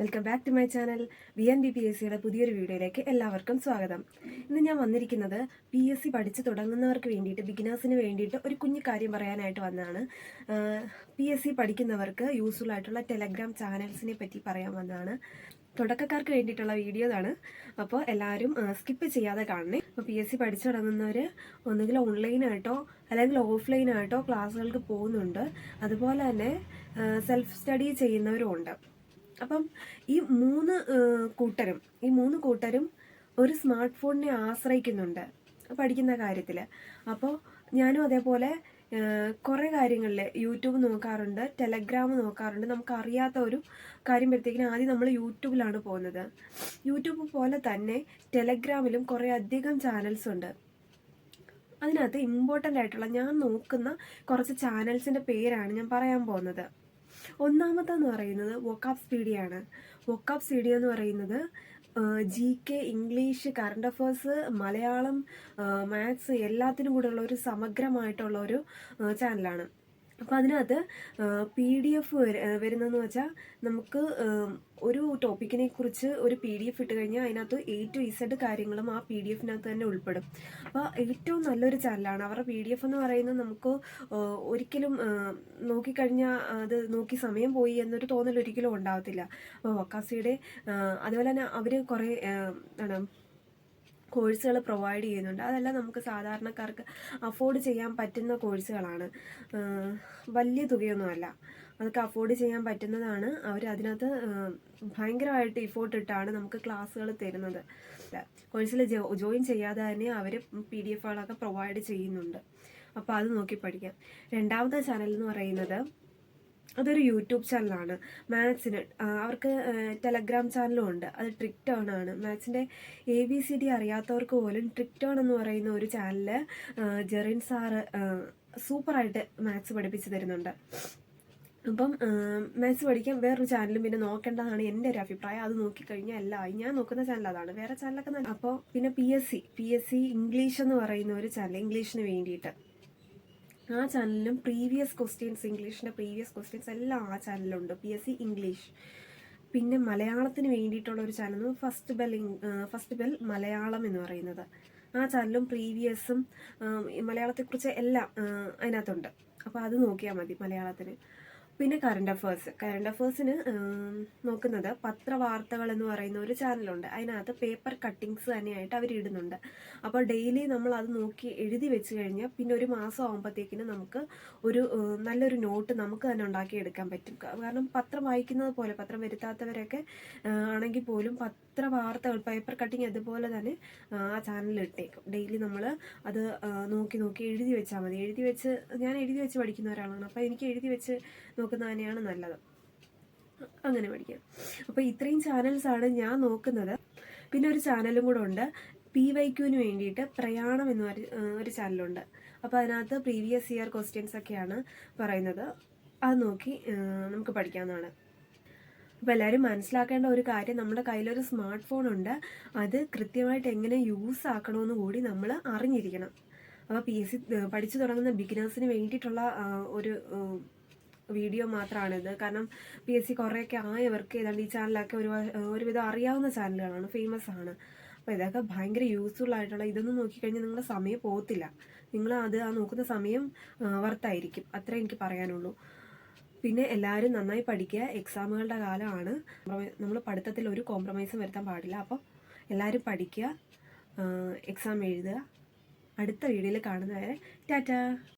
Welcome back to my channel. V N B P S സിയുടെ പുതിയൊരു വീഡിയോയിലേക്ക് എല്ലാവർക്കും സ്വാഗതം. ഇന്ന് ഞാൻ വന്നിരിക്കുന്നത് പി എസ് സി പഠിച്ച് തുടങ്ങുന്നവർക്ക് വേണ്ടിയിട്ട് ബിഗിനേഴ്സിന് വേണ്ടിയിട്ട് ഒരു കുഞ്ഞു കാര്യം പറയാനായിട്ട് വന്നതാണ്. പി എസ് സി പഠിക്കുന്നവർക്ക് യൂസ്ഫുൾ ആയിട്ടുള്ള ടെലഗ്രാം ചാനൽസിനെ പറ്റി പറയാൻ വന്നതാണ്. തുടക്കക്കാർക്ക് വേണ്ടിയിട്ടുള്ള വീഡിയോ ആണ് അപ്പോൾ എല്ലാവരും സ്കിപ്പ് ചെയ്യാതെ കാണണേ. അപ്പോൾ പി എസ് സി പഠിച്ചു തുടങ്ങുന്നവർ ഒന്നുകിൽ ഓൺലൈനായിട്ടോ അല്ലെങ്കിൽ ഓഫ്ലൈനായിട്ടോ ക്ലാസ്സുകൾക്ക് പോകുന്നുണ്ട്. അതുപോലെ തന്നെ സെൽഫ് സ്റ്റഡി ചെയ്യുന്നവരും ഉണ്ട്. അപ്പം ഈ മൂന്ന് കൂട്ടരും ഈ മൂന്ന് കൂട്ടരും ഒരു സ്മാർട്ട് ഫോണിനെ ആശ്രയിക്കുന്നുണ്ട് പഠിക്കുന്ന കാര്യത്തിൽ അപ്പോൾ ഞാനും അതേപോലെ കുറേ കാര്യങ്ങളിൽ യൂട്യൂബ് നോക്കാറുണ്ട് ടെലഗ്രാം നോക്കാറുണ്ട്. നമുക്ക് അറിയാത്ത ഒരു കാര്യം വരുത്തേക്കിന് ആദ്യം നമ്മൾ യൂട്യൂബിലാണ് പോകുന്നത്. യൂട്യൂബ് പോലെ തന്നെ ടെലഗ്രാമിലും കുറേ അധികം ചാനൽസ് ഉണ്ട്. അതിനകത്ത് ഇമ്പോർട്ടന്റ് ആയിട്ടുള്ള ഞാൻ നോക്കുന്ന കുറച്ച് ചാനൽസിന്റെ പേരാണ് ഞാൻ പറയാൻ പോകുന്നത്. ഒന്നാമത്തെന്ന് പറയുന്നത് വൊക്കാബ് സ്പീഡിയാണ് വൊക്കാബ് സ്പീഡിയ എന്ന് പറയുന്നത് G K English current affairs Malayalam maths എല്ലാത്തിനും കൂടെയുള്ള ഒരു സമഗ്രമായിട്ടുള്ള ഒരു ചാനലാണ് അപ്പോൾ അതിനകത്ത് പി ഡി എഫ് വരുന്നതെന്ന് വെച്ചാൽ നമുക്ക് ഒരു ടോപ്പിക്കിനെ കുറിച്ച് ഒരു പി ഡി എഫ് ഇട്ട് കഴിഞ്ഞാൽ അതിനകത്ത് എ ടു ഇസഡ് കാര്യങ്ങളും ആ പി ഡി എഫിനകത്ത് തന്നെ ഉൾപ്പെടും. അപ്പോൾ ഏറ്റവും നല്ലൊരു ചാനലാണ് അവരുടെ പി ഡി എഫ് എന്ന് പറയുന്നത് നമുക്ക് ഒരിക്കലും നോക്കിക്കഴിഞ്ഞാൽ അത് നോക്കി സമയം പോയി എന്നൊരു തോന്നൽ ഒരിക്കലും ഉണ്ടാകത്തില്ല അപ്പോൾ വക്കാസിയുടെ അതുപോലെ തന്നെ അവർ കുറേ എന്താണ് കോഴ്സുകൾ പ്രൊവൈഡ് ചെയ്യുന്നുണ്ട്. അതെല്ലാം നമുക്ക് സാധാരണക്കാർക്ക് അഫോർഡ് ചെയ്യാൻ പറ്റുന്ന കോഴ്സുകളാണ്. വലിയ തുകയൊന്നുമല്ല. അതൊക്കെ അഫോർഡ് ചെയ്യാൻ പറ്റുന്നതാണ്. അവർ അതിനകത്ത് ഭയങ്കരമായിട്ട് ഇഫോർട്ട് ഇട്ടാണ് നമുക്ക് ക്ലാസ്സുകൾ തരുന്നത്. കോഴ്സിൽ ജോയിൻ ചെയ്യാതെ തന്നെ അവർ പി ഡി എഫുകളൊക്കെ പ്രൊവൈഡ് ചെയ്യുന്നുണ്ട്. അപ്പോൾ അത് നോക്കി പഠിക്കാം. രണ്ടാമത്തെ ചാനൽ എന്ന് പറയുന്നത് അതൊരു യൂട്യൂബ് ചാനലാണ്. മാത്സിന് അവർക്ക് ടെലഗ്രാം ചാനലും ഉണ്ട്. അത് ട്രിക് ടേൺ ആണ് മാത്സിന്റെ എ ബി സി ഡി അറിയാത്തവർക്ക് പോലും ട്രിക് ടേൺ എന്ന് പറയുന്ന ഒരു ചാനലിൽ ജെറിൻ സാറ് സൂപ്പറായിട്ട് മാത്സ് പഠിപ്പിച്ചു തരുന്നുണ്ട്. അപ്പം മാത്സ് പഠിക്കാൻ വേറൊരു ചാനലും പിന്നെ നോക്കേണ്ടതാണ് എന്റെ ഒരു അഭിപ്രായം. അത് നോക്കിക്കഴിഞ്ഞാൽ അല്ല ഞാൻ നോക്കുന്ന ചാനൽ അതാണ്. വേറെ ചാനലൊക്കെ അപ്പോൾ പിന്നെ P S C P S C English എന്ന് പറയുന്ന ഒരു ചാനൽ ഇംഗ്ലീഷിന് വേണ്ടിയിട്ട്. ആ ചാനലിലും പ്രീവിയസ് ക്വസ്റ്റ്യൻസ് ഇംഗ്ലീഷിന്റെ പ്രീവിയസ് ക്വസ്റ്റ്യൻസ് എല്ലാം ആ ചാനലിലുണ്ട്. പി എസ് സി ഇംഗ്ലീഷ് പിന്നെ മലയാളത്തിന് വേണ്ടിയിട്ടുള്ള ഒരു channel first bell first bell Malayalam എന്ന് പറയുന്നത്. ആ ചാനലും പ്രീവിയസും മലയാളത്തെക്കുറിച്ച് എല്ലാം അതിനകത്തുണ്ട്. അപ്പോൾ അത് നോക്കിയാൽ മതി മലയാളത്തിന്. പിന്നെ കറണ്ട് അഫേഴ്സ് കറണ്ട് അഫേഴ്സിന് നോക്കുന്നത് പത്രവാർത്തകൾ എന്ന് പറയുന്ന ഒരു ചാനലുണ്ട് അതിനകത്ത് പേപ്പർ കട്ടിങ്സ് തന്നെയായിട്ട് അവർ ഇടുന്നുണ്ട്. അപ്പോൾ ഡെയിലി നമ്മൾ അത് നോക്കി എഴുതി വെച്ച് കഴിഞ്ഞാൽ പിന്നെ ഒരു മാസം ആകുമ്പോഴത്തേക്കിന് നമുക്ക് ഒരു നല്ലൊരു നോട്ട് നമുക്ക് തന്നെ ഉണ്ടാക്കിയെടുക്കാൻ പറ്റും. കാരണം പത്രം വായിക്കുന്നത് പോലെ പത്രം വരുത്താത്തവരൊക്കെ ആണെങ്കിൽ പോലും പത്ര വാർത്തകൾ പേപ്പർ കട്ടിങ് അതുപോലെ തന്നെ ആ, ചാനലിൽ ഇട്ടേക്കും. ഡെയിലി നമ്മൾ അത് നോക്കി നോക്കി എഴുതി വെച്ചാൽ മതി. എഴുതി വെച്ച് ഞാൻ എഴുതി വെച്ച് പഠിക്കുന്ന ഒരാളാണ്. അപ്പോൾ എനിക്ക് എഴുതി വെച്ച് നോക്കുന്നത് തന്നെയാണ് നല്ലത്. അങ്ങനെ പഠിക്കാം. അപ്പോൾ ഇത്രയും ചാനൽസാണ് ഞാൻ നോക്കുന്നത്. പിന്നെ ഒരു ചാനലും കൂടെ ഉണ്ട്. പി വൈക്യുവിന് വേണ്ടിയിട്ട് പ്രയാണം എന്ന് ഒരു ചാനലുണ്ട് അപ്പോൾ അതിനകത്ത് പ്രീവിയസ് ഇയർ ക്വസ്റ്റ്യൻസ് ഒക്കെയാണ് പറയുന്നത്. അത് നോക്കി നമുക്ക് പഠിക്കാവുന്നതാണ്. അപ്പോൾ എല്ലാവരും മനസ്സിലാക്കേണ്ട ഒരു കാര്യം നമ്മുടെ കയ്യിലൊരു സ്മാർട്ട് ഫോൺ ഉണ്ട്. അത് കൃത്യമായിട്ട് എങ്ങനെ യൂസ് ആക്കണമെന്ന് കൂടി നമ്മൾ അറിഞ്ഞിരിക്കണം. അപ്പോൾ പി എസ് സി പഠിച്ചു തുടങ്ങുന്ന ബിഗിനേഴ്സിന് വേണ്ടിയിട്ടുള്ള ഒരു വീഡിയോ മാത്രമാണിത് കാരണം പി എസ് സി കുറേയൊക്കെ ആയവർക്ക് ഏതാണ്ട് ഈ ചാനലൊക്കെ ഒരു ഒരുവിധം അറിയാവുന്ന ചാനലുകളാണ് ഫേമസ് ആണ്. അപ്പോൾ ഇതൊക്കെ ഭയങ്കര യൂസ്ഫുൾ ആയിട്ടുള്ള ഇതൊന്നും നോക്കിക്കഴിഞ്ഞാൽ നിങ്ങളുടെ സമയം പോകത്തില്ല നിങ്ങൾ അത് ആ നോക്കുന്ന സമയം വർത്തായിരിക്കും അത്രേ എനിക്ക് പറയാനുള്ളൂ. പിന്നെ എല്ലാവരും നന്നായി പഠിക്കുക. എക്സാമുകളുടെ കാലമാണ്. നമ്മൾ പഠിത്തത്തിൽ ഒരു കോംപ്രമൈസും വരുത്താൻ പാടില്ല. അപ്പോൾ എല്ലാവരും പഠിക്കുക എക്സാം എഴുതുക. അടുത്ത വീഡിയോയിൽ കാണുന്നവരെ ടാറ്റാ!